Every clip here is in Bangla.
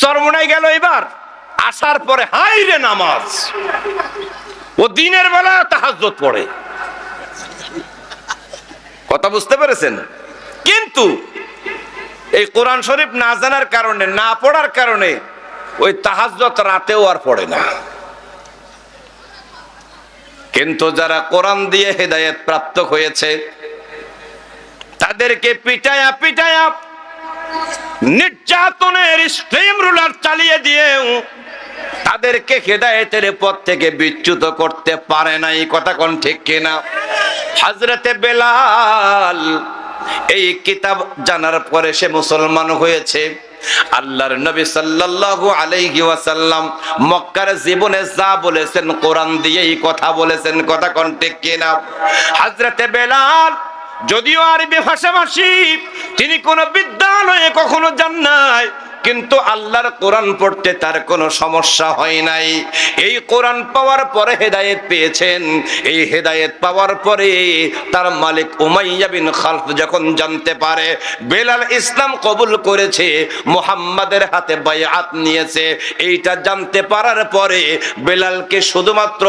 চরমনাই গেল এবার। আসার পরে হাই রে নামাজ। ও দিনের বেলা তাহাজ্জত পড়ে। কথা বুঝতে পেরেছেন? কিন্তু এই কোরআন শরীফ না জানার কারণে, না পড়ার কারণে ওই তাহাজ্জত রাতেও আর পড়ে না। কিন্তু যারা কোরআন দিয়ে হেদায়েত প্রাপ্ত হয়েছে, তাদেরকে পিটায়া পিটায়া নির্যাতনের স্ট্রিম রুলার চালিয়ে দিয়েও তাদেরকে হেদায়েতের পথ থেকে বিচ্যুত করতে পারে না। এই কথা কোন ঠিক কিনা? হাজরতে বেলাল এই কিতাব জানার পরে সে মুসলমান হয়েছে। আল্লাহর নবী সাল্লাল্লাহু আলাইহি ওয়াসাল্লাম মক্কার জীবনে যা বলেছেন কোরআন দিয়েই কথা বলেছেন। কথা কোন ঠিক কিনা? হযরতে বেলাল, যদিও আরবি ভাষাভাষী তিনি কোন বিদ্যালয়ে কখনো যান নাই। কিন্তু আল্লাহর কোরআন পড়তে তার কোনো সমস্যা হয় নাই। এই কোরআন পাওয়ার পরে হেদায়েত পেয়েছেন। এই হেদায়েত পাওয়ার পরে তার মালিক উমাইয়া বিন খালফ যখন জানতে পারে, বেলাল ইসলাম কবুল করেছে, মুহাম্মাদের হাতে বায়াত নিয়েছে, এইটা জানতে পারার পরে বেলালকে শুধুমাত্র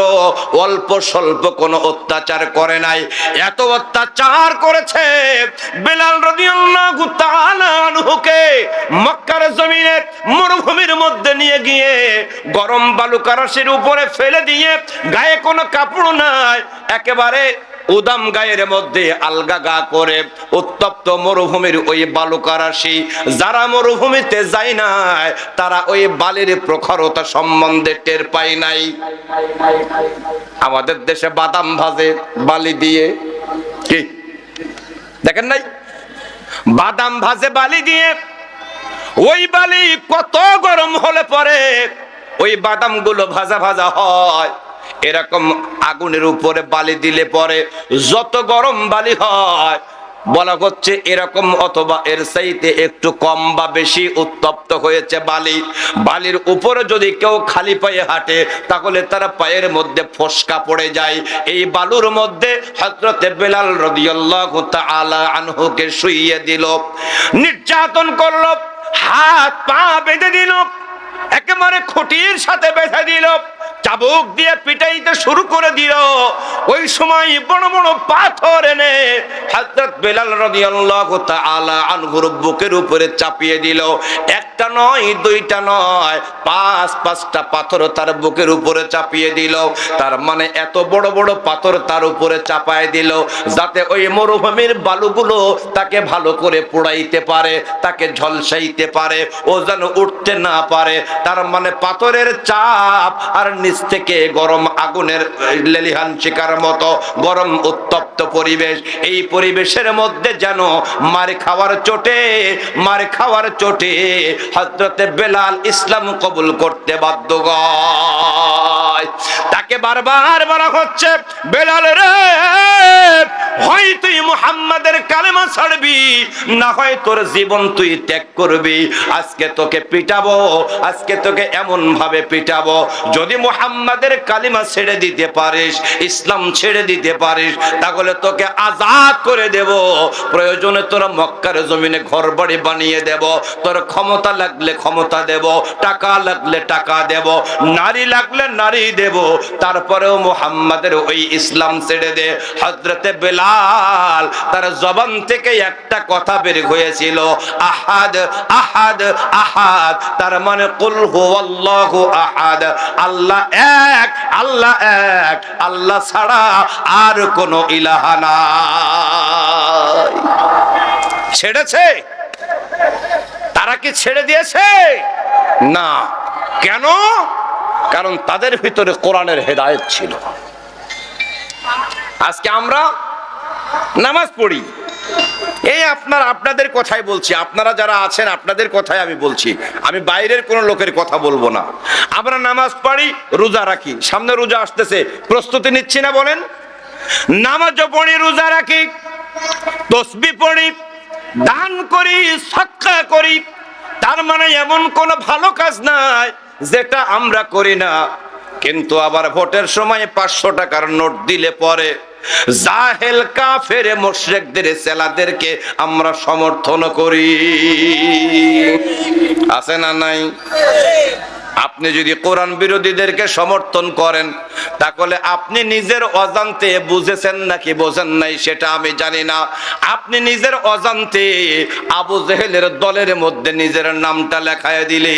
অল্প স্বল্প কোনো অত্যাচার করে নাই। এত অত্যাচার করেছে বেলাল রাদিয়াল্লাহু তাআলা আনহুকে। মক্কার জমিনের মরুভূমির মধ্যে নিয়ে গিয়ে গরম বালুকা রসের উপরে ফেলে দিয়ে গায়ে কোনো কাপড় নাই, একেবারে উদাম গায়ের মধ্যে আলগা গা করে উত্তপ্ত মরুভূমির ওই বালুকা রাশি যারা মরুভূমিতে যায় নাই, তারা ওই বালির প্রখরতা সম্বন্ধে টের পায় নাই। আমাদের দেশে বাদাম ভাজে বালি দিয়ে। কি? দেখেন নাই? বাদাম ভাজে বালি দিয়ে ওই বালি কত গরম হলে পরে ওই বাদামগুলো ভাজা ভাজা হয়। এরকম আগুনের উপরে বালি দিলে পরে যত গরম বালি হয়, বলা হচ্ছে এরকম অথবা এর চাইতে একটু কম বা বেশি উত্তপ্ত হয়েছে বালি। বালির উপরে যদি কেউ খালি পায়ে হাঁটে, তাহলে তারা পায়ের মধ্যে ফসকা পড়ে যায়। এই বালুর মধ্যে হজরতে বেলাল রদিয়াল্লাহু তাআলা আনহুকে শুইয়ে দিল। নির্যাতন করল। হাত পা বেঁধে দিল একেবারে খুঁটির সাথে বেঁধে দিল। চাবুক দিয়ে পিটাইতে শুরু করে দিল। ওই সময় বড় বড় পাথর এনে হযরত বেলাল রাদিয়াল্লাহু তাআলা আনহুর বুকের উপরে চাপিয়ে দিল। একটা নয়, দুইটা নয়, পাঁচ, পাঁচটা পাথর তার বুকের উপরে চাপিয়ে দিল। তার মানে এত বড় বড় পাথর তার উপরে চাপায় দিল যাতে ওই মরুভূমির বালুগুলো তাকে ভালো করে পোড়াইতে পারে, তাকে ঝলসাইতে পারে, ও যেন উঠতে না পারে। তার মানে পাথরের চাপ আর নিচ থেকে গরম আগুনের লেলিহান শিকার মতো গরম উত্তপ্ত পরিবেশ। এই পরিবেশের মধ্যে যেন মার খাওয়ার চোটে, মার খাওয়ার চোটে হজরতে বেলাল ইসলাম কবুল করতে বাধ্য গয় তাকে বারবার বলা হচ্ছে, বেলাল রে, হয় তুই মুহাম্মাদের কালেমা ছাড়বি, না হয় তোর জীবন তুই ত্যাগ করবি। আজকে তোকে পিটাবো, আজকে তোকে এমন ভাবে পিটাবো, যদি মুহাম্মাদের কালিমা ছেড়ে দিতে পারিস, ইসলাম ছেড়ে দিতে পারিস, তাহলে তোকে আজাদ করে দেব। প্রয়োজনে তোরা মক্কার জমিনে ঘর বাড়ি বানিয়ে দেব, তোর ক্ষমতা লাগলে ক্ষমতা দেব, টাকা লাগলে টাকা দেব, নারী লাগলে নারী দেব তারপরেও মুহাম্মাদের ওই ইসলাম ছেড়ে দে। হজরতে বেলাল তার জবান থেকে একটা কথা বের হয়েছিল। আহাদ আহাদ আহাদ। তার মানে কুল আহাদ। আল্লাহ এক আল্লাহ এক। আল্লাহ ছাড়া আর কোনো ইলাহা নাই। ছেড়েছে? তারা কি ছেড়ে দিয়েছে? না। কেন? কারণ তাদের ভিতরে কোরআনের হেদায়ত ছিল। আজকে আমরা নামাজ পড়ি। এই আপনার, আপনাদের কথাই বলছি। আপনারা যারা আছেন, আপনাদের কথাই আমি বলছি। আমি বাইরের কোনো লোকের কথা বলব না। আমরা নামাজ পড়ি, রোজা রাখি। সামনে রোজা আসতেছে। প্রস্তুতি নিচ্ছি না বলেন? নামাজও পড়ি, রোজা রাখি। তসবি পড়ি, দান করি সৎকা করি। তার মানে এমন কোনো ভালো কাজ নাই। যেটা আমরা করি না, কিন্তু আবার ভোটের সময় পাঁচশো টাকার নোট দিলে পরে আমরা সমর্থন করি। আছে না নাই? আপনি যদি কোরআন বিরোধীদেরকে সমর্থন করেন, তাহলে আপনি নিজের অজান্তে বুঝেছেন নাকি বোঝেন নাই সেটা আমি জানি না। আপনি নিজের অজান্তে আবু জেহেলের দলের মধ্যে নিজের নামটা লেখায় দিলে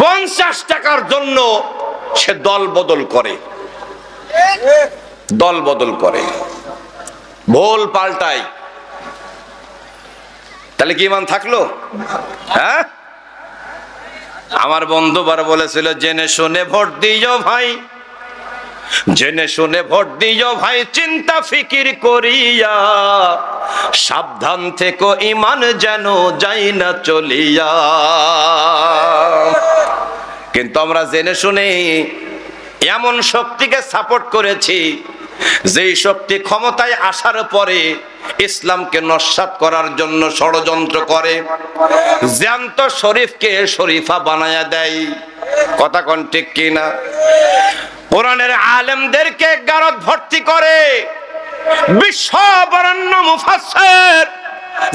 পঞ্চাশ টাকার জন্য সে দল বদল করে। দল বদল করে। ভোল পাল্টায়। তাহলে কি ইমান থাকল? হ্যাঁ? আমার বন্ধু বার বলেছিল, জেনে শুনে ভোট দিও ভাই। জেনে শুনে ভোট দিও ভাই, চিন্তা ফিকির করিয়া। সাবধান থেকো, ইমান যেন যাই না চলিয়া। কিন্তু আমরা জেনে শুনে এমন শক্তিকে সাপোর্ট করেছি যেই শক্তি ক্ষমতায় আসার পরে ইসলামকে নস্বাত করার জন্য ষড়যন্ত্র করে, জ্যান্ত শরীফকে শরীফা বানায়া দেয়। কথা কোন ঠিক কিনা? কোরআনের আলেমদেরকে গারদ ভর্তি করে বিশ্ব বরণ্য মুফাসসির,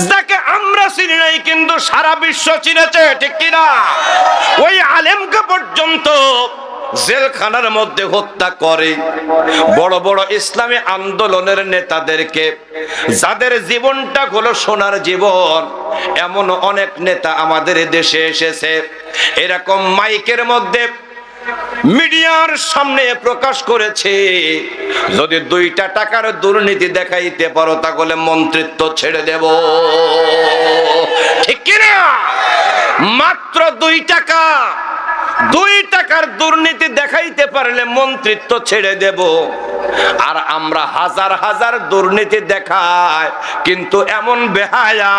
যাকে আমরা চিনি নাই কিন্তু সারা বিশ্ব চিনেছে, ঠিক কিনা? ওই আলেমকে পর্যন্ত জেলখানার মধ্যে হত্যা করে। বড় বড় ইসলামী আন্দোলনের নেতাদেরকে, যাদের জীবনটা হলো সোনার জীবন, এমন অনেক নেতা আমাদের দেশে এসেছে। এরকম মাইকের মধ্যে মিডিয়ার সামনে প্রকাশ করেছে। যদি দুইটা টাকার দুর্নীতি দেখাইতে পারো, তাহলে মন্ত্রিত্ব ছেড়ে দেব। ঠিক কিনা? মাত্র দুই টাকা। দুই টাকার দুর্নীতি দেখাইতে পারলে মন্ত্রিত্ব ছেড়ে দেব। আর আমরা হাজার হাজার দুর্নীতি দেখায় কিন্তু এমন বেহায়া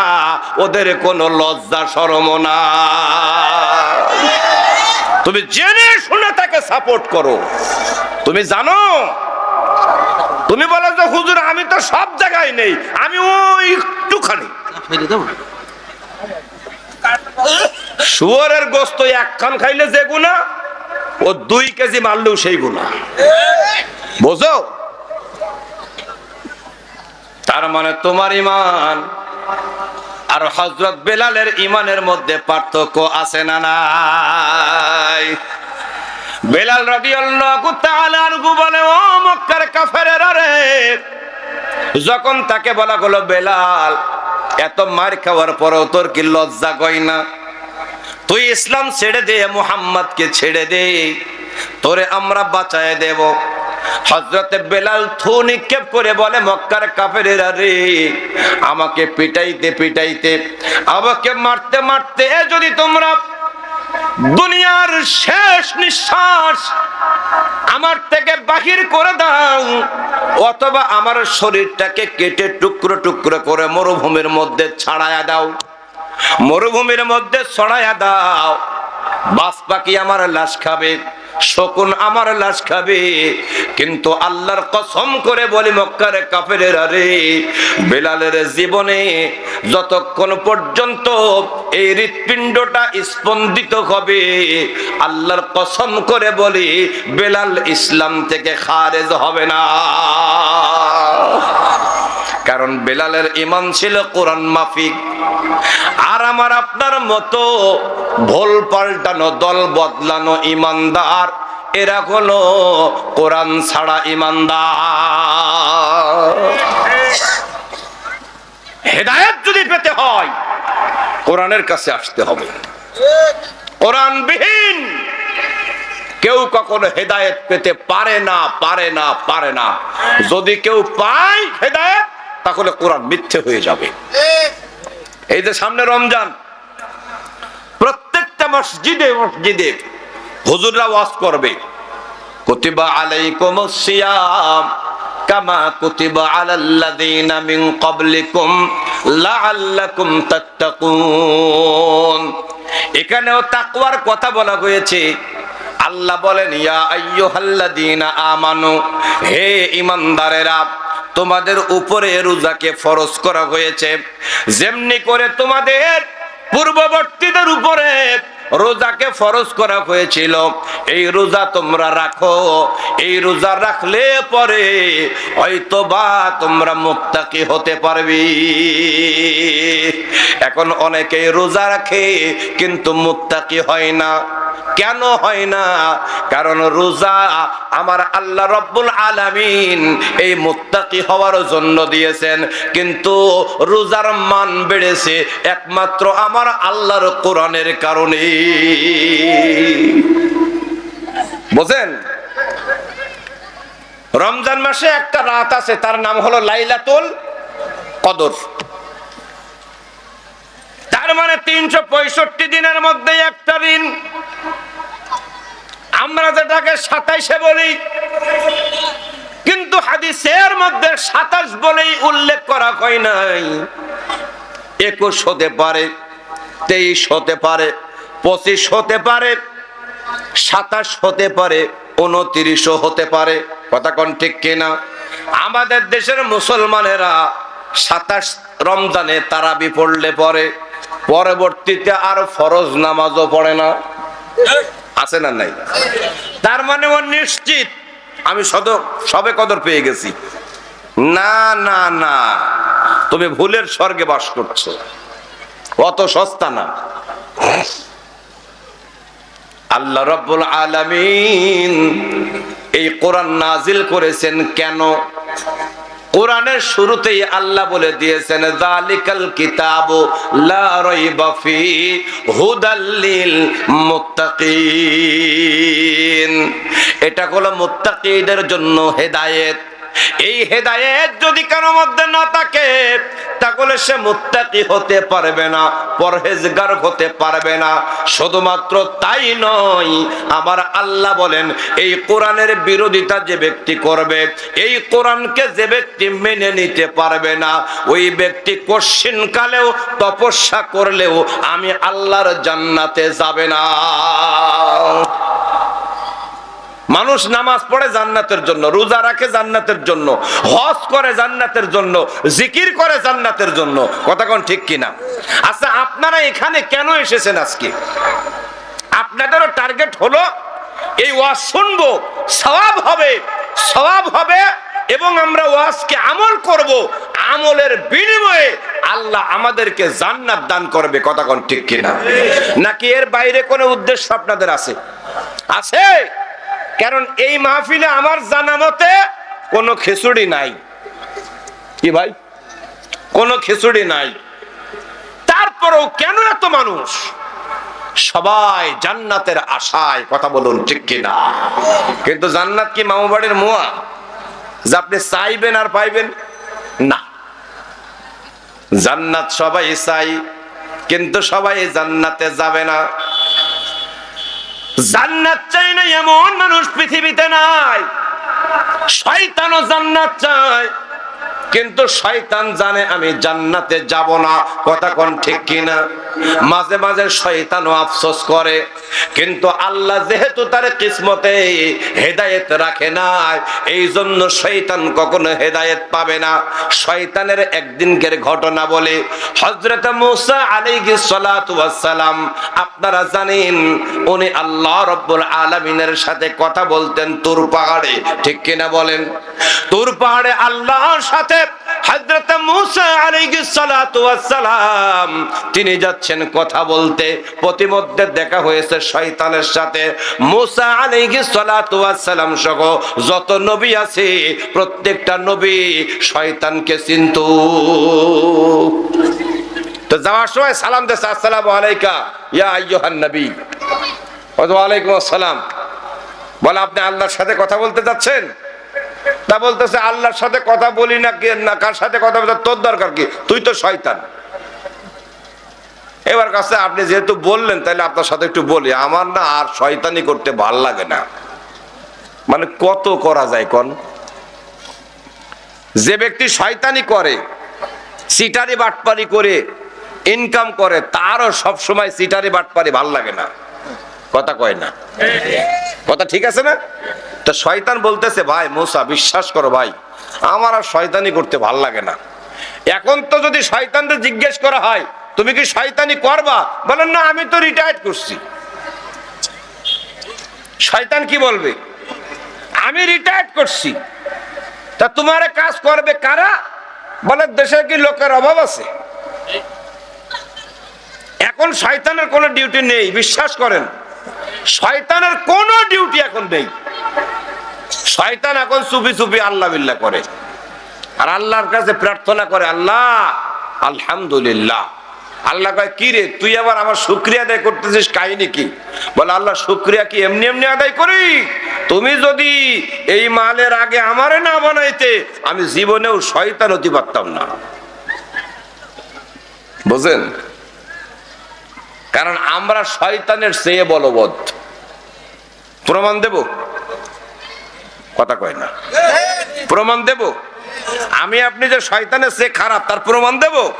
ওদের কোনো লজ্জা সরম না। তুমি জেনে শুনে তাকে সাপোর্ট করো। তুমি জানো? তুমি বলো যে, হুজুর, আমি তো সব জায়গায় নেই, আমি ওই একটুখানি শুয়ারের গোস্ত একখান খাইলে যে গুণা ও দুই কেজি মারলেও সেই গুণা বোঝো? তার মানে তোমার ইমান আর হজরত বেলালের ইমানের মধ্যে পার্থক্য আছে না নাই? বেলাল রাদিয়াল্লাহু তাআলা বলে, ও মক্কার কাফেরেরা রে, যখন তাকে বলা হলো বেলাল, এত মার খাওয়ার পরেও তোর কি লজ্জা গয় না? তুই ইসলাম ছেড়ে দে, মুহাম্মদকে ছেড়ে দে। তোরে আমরা বাঁচায় দেব। হজরতে বেলাল থু নিক্ষেপ করে বলে, মক্কার কাফেরেরা রে, আমাকে পিটাইতে পিটাইতে, আমাকে মারতে মারতে যদি তোমরা দুনিয়ার শেষ নিঃশ্বাস আমার থেকে বাহির করে দাও, অথবা আমার শরীরটাকে কেটে টুকরো টুকরো করে মরুভূমির মধ্যে ছাড়ায়া দাও। মরুভূমির মধ্যে ছড়ায়া দাও। বাস পাখি আমার লাশ খাবে, শকুন আমার লাশ খাবে। কিন্তু আল্লাহর কসম করে বলি, মক্কারে কাফেরের আরে বেলালের জীবনে যতক্ষণ পর্যন্ত এই হৃৎপিণ্ডটা স্পন্দিত হবে, আল্লাহর কসম করে বলি, বেলাল ইসলাম থেকে খারেজ হবে না। কারণ বেলালের ইমান ছিল কোরআন মাফিক। আমার আপনার মতো ভোল পাল্টানো দল বদলানো ইমানদার এরা হলো কোরআন ছাড়া ইমানদার। হেদায়ত যদি পেতে হয়, কোরআনের কাছে আসতে হবে। কোরআন বিহীন কেউ কখনো হেদায়েত পেতে পারে না পারে না পারে না। যদি কেউ পায় হেদায়েত, তাহলে কোরআন মিথ্যে হয়ে যাবে। এই যে সামনে রমজান, প্রত্যেকটা মসজিদে মসজিদে হুজুররা ওয়াজ করবে। কুতিবা আলাইকুম সিয়াম কামা কুতিবা আলাল্লাযীনা মিন ক্বাবলিকুম লাআল্লাকুম তাত্তাকুন। এখানেও তাকওয়ার কথা বলা হয়েছে। আল্লাহ বলেন, ইয়া আইয়ুহাল্লাযীনা আমানু, হে ঈমানদারেরা তোমাদের উপরে রোজাকে ফরজ করা হয়েছে। যেমনি করে তোমাদের পূর্ববর্তীদের উপরে রোজাকে ফরজ করা হয়েছিল। এই রোজা তোমরা রাখো। এই রোজা রাখলে পরে হয়তো বা তোমরা মুক্তাকি হতে পারবি। এখন অনেকে রোজা রাখে, কিন্তু মুত্তাকি হয় না। কেন হয় না? কারণ রোজা আমার আল্লাহ রব্বুল আলামিন এই মুত্তাকি হওয়ার জন্য দিয়েছেন। কিন্তু রোজার মান বেড়েছে একমাত্র আমার আল্লাহর কোরআনের কারণে বোঝেন? রমজান মাসে একটা রাত আছে, তার নাম হলো লাইলাতুল কদর। তার মানে তিনশো পঁয়ষট্টি দিনের মধ্যে একটা দিন। আমরা যেটাকে সাতাইশে বলি, কিন্তু হাদিসের মধ্যে সাতাশ বলেই উল্লেখ করা হয় নাই। একুশ হতে পারে, তেইশ হতে পারে পঁচিশ হতে পারে, সাতাশ হতে পারে, উনত্রিশও হতে পারে। কথা কোন ঠিক কিনা? আমাদের দেশের মুসলমানেরা সাতাশ রমজানে তারাবি পড়লে পরে, পরবর্তীতে আর ফরজ নামাজও পড়ে না। আছে না নাই? তার মানে ও নিশ্চিত। আমি সদ, সবে কদর পেয়ে গেছি। না না না, তুমি ভুলের স্বর্গে বাস করছ। অত সস্তা না। আল্লাহ রব্বুল আলামিন এই কোরআন নাজিল করেছেন কেন? কোরআনের শুরুতেই আল্লাহ বলে দিয়েছেন জালিকাল কিতাব লা রাইবা ফি হুদাল লিল মুত্তাকিন। এটা হলো মুত্তাকিদের জন্য হেদায়েত। এই হেদায়েত যদি কারও মধ্যে না থাকে, তাহলে সে মুত্তাকি হতে পারবে না, পরহেজগার হতে পারবে না। শুধুমাত্র তাই নয়, আমার আল্লাহ বলেন, এই কোরআনের বিরোধিতা যে ব্যক্তি করবে, এই কোরআনকে যে ব্যক্তি মেনে নিতে পারবে না, ওই ব্যক্তি কশিন কালেও তপস্যা করলেও আমি আল্লাহর জান্নাতে যাবে না। মানুষ নামাজ পড়ে জান্নাতের জন্য, রোজা রাখে জান্নাতের জন্য, হজ করে জান্নাতের জন্য, জিকির করে জান্নাতের জন্য। কথা কোন ঠিক কিনা? আচ্ছা আপনারা এখানে কেন এসেছেন আজকে? আপনাদেরও টার্গেট হলো এই ওয়াজ শুনব, সওয়াব হবে সওয়াব হবে এবং আমরা ওয়াজকে আমল করব, আমলের বিনিময়ে আল্লাহ আমাদেরকে জান্নাত দান করবে, কথা কোন ঠিক কিনা? নাকি এর বাইরে কোনো উদ্দেশ্য আপনাদের আছে? আছে? কারণ এই মাহফিলে আমার জানা মতে কোনো খিচুড়ি নাই। কি ভাই? কোনো খিচুড়ি নাই। তারপরেও কেন এত মানুষ? সবাই জান্নাতের আশায় কথা বলুন ঠিক কিনা? কিন্তু জান্নাত কি মামু বাড়ির মোয়া? যে আপনি চাইবেন আর পাইবেন? না। জান্নাত সবাই চাই কিন্তু সবাই জান্নাতে যাবে না। জান্নাত চাই না এমন মানুষ পৃথিবীতে নাই। শয়তানও জান্নাত চায়। কিন্তু শয়তান জানে আমি জান্নাতে যাব না। কথা কোন ঠিক কিনা? মাঝে মাঝে শয়তানও আফসোস করে। কিন্তু আল্লাহ যেহেতু তার কিসমতে হেদায়েত রাখে না এই জন্য শয়তান কখনো হেদায়েত পাবে না। শয়তানের একদিনকের ঘটনা বলে, হযরত মুসা আলাইহিস সালাতু সালাম আপনারা জানেন, উনি আল্লাহ রব্বুল আলামিনের সাথে কথা বলতেন তুর পাহাড়ে। ঠিক কিনা বলেন? তুর পাহাড়ে আল্লাহর সাথে হযরত মুসা আলাইহিস সালাতু ওয়াস তিনি যাচ্ছেন কথা বলতে। প্রতিমধ্যে দেখা হয়েছে শয়তানের সাথে। মুসা আলাইহিস সালাতু ওয়াস সহ যত নবী আছে, প্রত্যেকটা নবী শয়তানকে চিনতো তো যাওয়ার সময় সালাম দিয়েছে আসসালামু আলাইকা, ইয়া আইয়ুহান নবী। ওয়ালাইকুম আসসালাম। বলে, আপনি আল্লাহর সাথে কথা বলতে যাচ্ছেন? তা বলতেছে, আল্লাহর সাথে কথা বলি না কে না কার সাথে কথা বলতে তোর দরকার কি? তুই তো শয়তান। এবার কাছে আপনি যেহেতু বললেন, তাহলে আপনার সাথে একটু বলি। আমার না আর শয়তানি করতে ভালো লাগে না। মানে কত করা যায় কোন? যে ব্যক্তি শয়তানি করে সিটারি বাটপারি করে ইনকাম করে, তারও সব সময় সিটারি বাটপারি ভালো লাগে না। কথা কয় না। কথা ঠিক আছে না? তা শয়তান বলতেছে, ভাই মুসা, বিশ্বাস করো ভাই, আমার আর শয়তানি করতে ভালো লাগে না। এখন তো যদি শয়তানদের জিজ্ঞেস করা হয়, তুমি কি শয়তানি করবা? বলেন, না, আমি তো রিটায়ার্ড করছি। শয়তান কি বলবে? আমি রিটায়ার্ড করছি। তা তোমার কাজ করবে কারা? বলে দেশে কি লোকের অভাব আছে? এখন শয়তানের কোনো ডিউটি নেই, বিশ্বাস করেন। শয়তানের কোনো ডিউটি এখন নেই। শয়তান এখন চুপি চুপি আল্লাহ বিল্লাহ করে। আর আল্লাহর কাছে প্রার্থনা করে, আল্লাহ, আলহামদুলিল্লাহ। আল্লাহ কয়, কি রে, তুই আবার আমার শুক্রিয়া আদায় করতেছিস কাহিনী কি? বলে, আল্লাহ, শুক্রিয়া কি এমনি এমনি আদায় করি? তুমি যদি এই মালের আগে আমারে না বানাইতে, আমি জীবনেও শয়তান হতে পারতাম না। বুঝেন কারণ আমরা শয়তানের চেয়ে বলবৎ। প্রমাণ দেব? কথা কয় না। প্রমাণ দেব? আমি আপনি যে শয়তানের চেয়ে খারাপ, তার প্রমাণ দেব?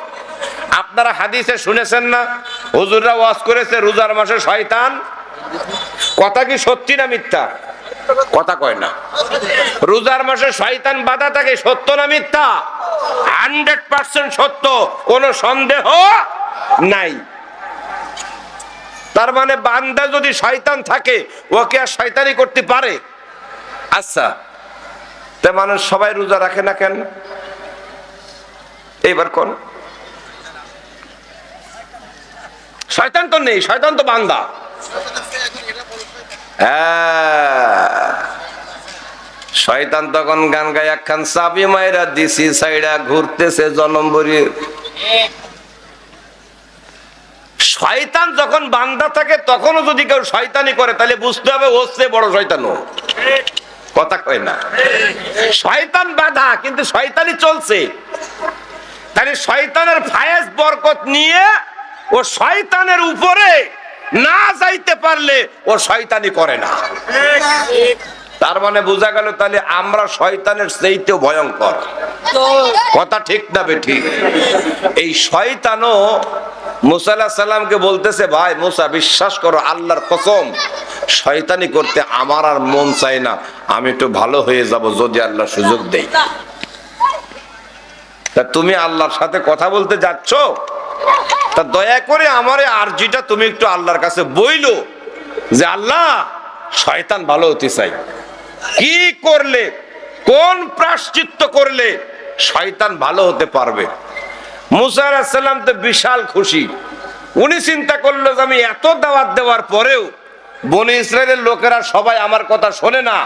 আপনারা হাদিসে শুনেছেন না? হুজুররা ওয়াজ করেছে, রোজার মাসে শয়তান? কথা কি সত্যি না মিথ্যা? কথা কয় না। রোজার মাসে শয়তান বাধা থাকে, সত্য না মিথ্যা? হান্ড্রেড পার্সেন্ট সত্য, কোনো সন্দেহ নাই। তার মানে বান্দা যদি শয়তান থাকে ওকে আর শয়তানি করতে পারে? আচ্ছা তা মানুষ সবাই রোজা রাখে না কেন? এইবার কোন? শয়তান তো নেই, শয়তান তো বান্দা। হ্যাঁ। শয়তান তখন গান গায়, একখান চাবি মায়েরা দিছি, সাইডা ঘুরতেছে জনম্বরী শয়তান যখন বান্দা থাকে তখনও যদি কেউ শয়তানি করে তাহলে বুঝতে হবে ও চেয়ে বড় শয়তানও। কথা কয় না। শয়তান বাধা কিন্তু শয়তানি চলছে। তাহলে শয়তানের ফায়েজ বরকত নিয়ে ও শয়তানের উপরে না যাইতে পারলে ও শয়তানি করে না। তার মানে বোঝা গেল তাহলে আমরা শয়তানের চেয়েতেও ভয়ঙ্কর। কথা ঠিক না বে ঠিক? এই শয়তানও মুসাল্লাহ সাল্লামকে বলতেছে, ভাই মুসা, বিশ্বাস করো, আল্লাহর কসম, শয়তানি করতে আমার আর মন চাই না। আমি একটু ভালো হয়ে যাব যদি আল্লাহ সুযোগ দেয়। তা তুমি আল্লাহর সাথে কথা বলতে যাচ্ছ? তা দয়া করে আমার আরজিটা তুমি একটু আল্লাহর কাছে বইলো যে, আল্লাহ, শয়তান ভালো হতে চাই। কি করলে? কোন প্রাশ্চিত্য করলে শয়তান ভালো হতে পারবে? মুসা তো বিশাল খুশি। উনি চিন্তা করল যে আমি এত দাওয়াত দেওয়ার পরেও বনে ইসরায়েলের লোকেরা সবাই আমার কথা শোনে না।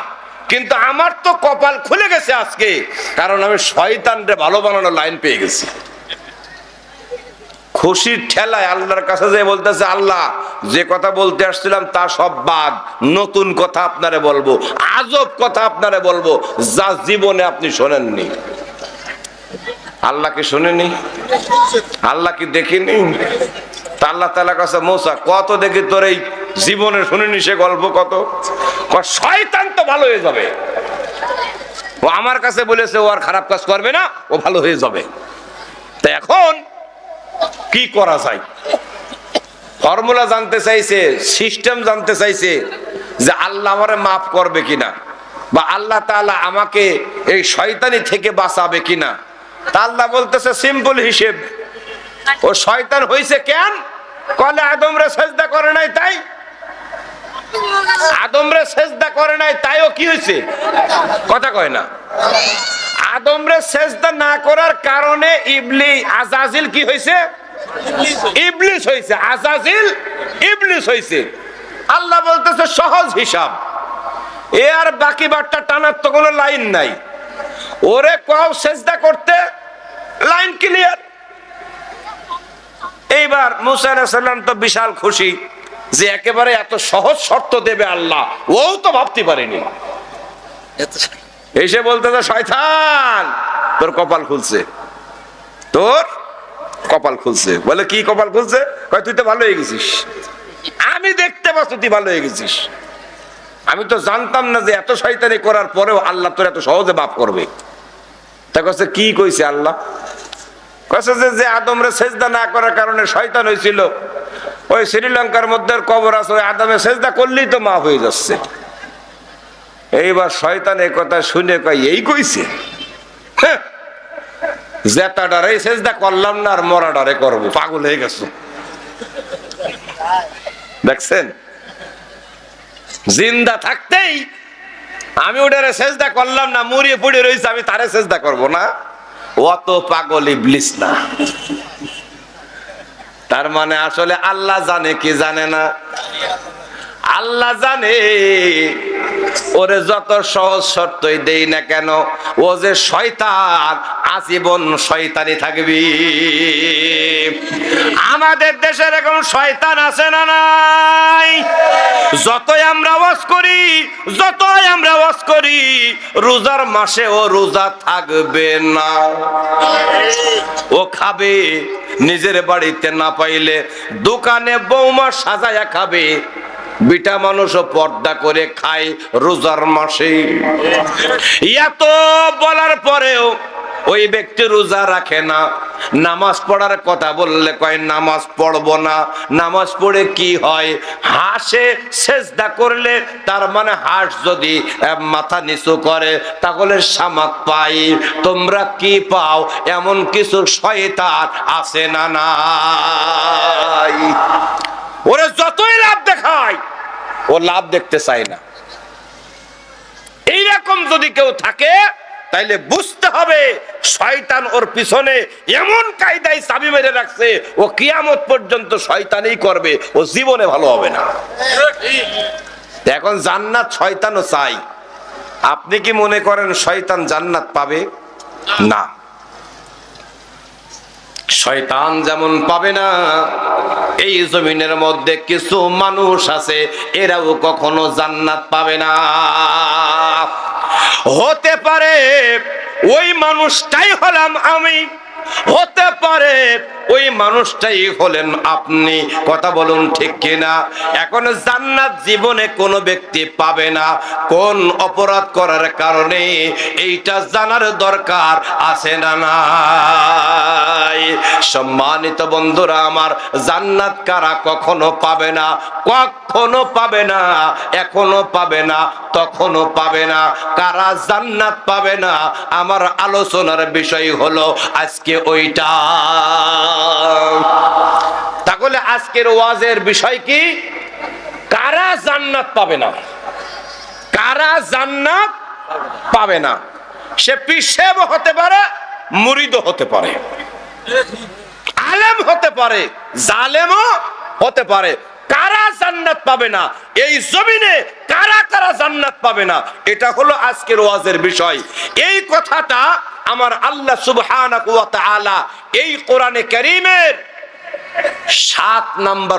কিন্তু আমার তো কপাল খুলে গেছে আজকে, কারণ আমি শয়তানরে ভালো বানানোর লাইন পেয়ে গেছি। খুশির ঠেলায় আল্লাহর কাছে যে বলতেছে, আল্লাহ, যে কথা বলতে আসছিলাম তা সব বাদ। নতুন কথা আপনারে বলব, আজব কথা আপনারে বলব, যা জীবনে আপনি শোনেননি। আল্লাহ কি শোনেনি আল্লাহ কি দেখিনি আল্লাহ তালা কাছে, মৌসা, কত দেখি তোর এই জীবনে শুনিনি সে গল্প কত? শয়তান তো ভালো হয়ে যাবে। ও আমার কাছে বলেছে, ও আর খারাপ কাজ করবে না, ও ভালো হয়ে যাবে। তা এখন কি করা যায়? ফর্মুলা জানতে চাইছে, সিস্টেম জানতে চাইছে যে আল্লাহ আমারে মাফ করবে কিনা, বা আল্লাহ তাআলা আমাকে এই শয়তানি থেকে বাঁচাবে কিনা। তা আল্লাহ বলতেছে সিম্পল হিসেব। ও শয়তান হইছে কেন? কলে আদমরে সেজদা করে নাই তাই? আদমরে সেজদা করে নাই তাইও কি হয়েছে কথা কয় না। আদমরে সেজদা না করার কারণে ইবলি, আজাজিল কি হয়েছে ইবলিস হয়েছে আজাজিল, ইবলিস হয়েছে আল্লাহ বলতেছে, সহজ হিসাব। এ আর বাকি বারটা টানার তো কোনো লাইন নাই। ওরে কও সেজদা করতে? Line clear? এইবার মুসা সালাম তো বিশাল খুশি যে একেবারে এত সহজ শর্ত দেবে আল্লাহ। ও তো ভাবতে পারেনি। এসে বলতেছে শয়তান তোর কপাল খুলছে। তোর কপাল খুলছে। বলে কি কপাল খুলছে? তুই তো ভালো হয়ে গেছিস। আমি দেখতে পাচ্ছি তুই ভালো হয়ে গেছিস। আমি তো জানতাম না যে এত শয়তানি করার পরেও আল্লাহ তোর এত সহজে বাপ করবে। তা কাছে কি কইছে আল্লাহ? কাছে যে যে আদমরে সেজদা না করার কারণে শয়তান হয়েছিল ওই শ্রীলঙ্কার মধ্যে কবর আছে ওই আদমে সেজদা করলেই তো মাফ হয়ে যাচ্ছে। এইবার শয়তান এই কথা শুনে কয় এই কইছে? হ্যাঁ, জেতা ডারে সেজদা করলাম না আর মরা ডারে করব পাগল হয়ে গেছো। দেখছেন? জিন্দা থাকতেই আমি ওটারে চেষ্টা করলাম না, মুড়িয়ে পুড়ে রয়েছে আমি তারে চেষ্টা করব না। অত পাগল ইবলিস না। তার মানে আসলে আল্লাহ জানে কি জানে না? আল্লাহ জানে ওরে যত সহজ শর্তই দেই না কেন, ও যে শয়তান, আজীবন শয়তানি থাকবি। আমাদের দেশের এখন শয়তান আছে না নাই? যতই আমরা ওয়াজ করি, যতই আমরা ওয়াজ করি, রোজার মাসে ও রোজা থাকবে না। ও খাবে নিজের বাড়িতে না পাইলে, দোকানে বৌমা সাজায়া খাবে বিটা মানুষও পর্দা করে খায় রোজার মাসে। এত বলার পরেও ওই ব্যক্তি রোজা রাখে না। নামাজ পড়ার কথা বললে কয়, নামাজ পড়ব না। নামাজ পড়ে কি হয়? হাসে, সেজদা করলে তার মানে হাঁস যদি মাথা নিচু করে, তাহলে সামাক পাই। তোমরা কি পাও? এমন কিছু শয়তান আছে না নাই? ওরে যতই লাভ দেখায়, ও লাভ দেখতে চায় না। এইরকম যদি কেউ থাকে, তাইলে বুঝতে হবে শয়তান ওর পিছনে এমন কায়দায় চাবি মেরে রাখছে, ও কিয়ামত পর্যন্ত শয়তানই করবে, ও জীবনে ভালো হবে না। এখন জান্নাত শয়তানও চাই। আপনি কি মনে করেন শয়তান জান্নাত পাবে? না। শয়তান যেমন পাবে না, এই জমিনের মধ্যে কিছু মানুষ আছে, এরাও কখনো জান্নাত পাবে না। হতে পারে ওই মানুষটাই হলাম আমি। হতে পারে ওই মানুষটাই হলেন আপনি। কথা বলুন ঠিক কিনা? এখন জান্নাত জীবনে কোনো ব্যক্তি পাবে না। কোন অপরাধ করার কারণে এইটা জানার দরকার আছে না নাই? সম্মানিত বন্ধুরা, আমার জান্নাত কারা কখনো পাবে না, কখনো পাবে না, এখনও পাবে না তখনও পাবে না। কারা জান্নাত পাবে না? আমার আলোচনার বিষয় হলো, আজকে ওইটা। তাহলে আজকের ওয়াজের বিষয় কি? কারা জান্নাত পাবে না? কারা জান্নাত পাবে না? সে পিসেব হতে পারে মুরিদ হতে পারে। আলেম হতে পারে, জালেমও হতে পারে। কারা জান্নাত পাবে না? এই জমিনে কারা কারা জান্নাত পাবে না? এটা হলো আজকের ওয়াজের বিষয়। এই কথাটা আমার আল্লাহ সুবহানাহু ওয়া তাআলা এই কোরআনে কারীমের সাত নাম্বার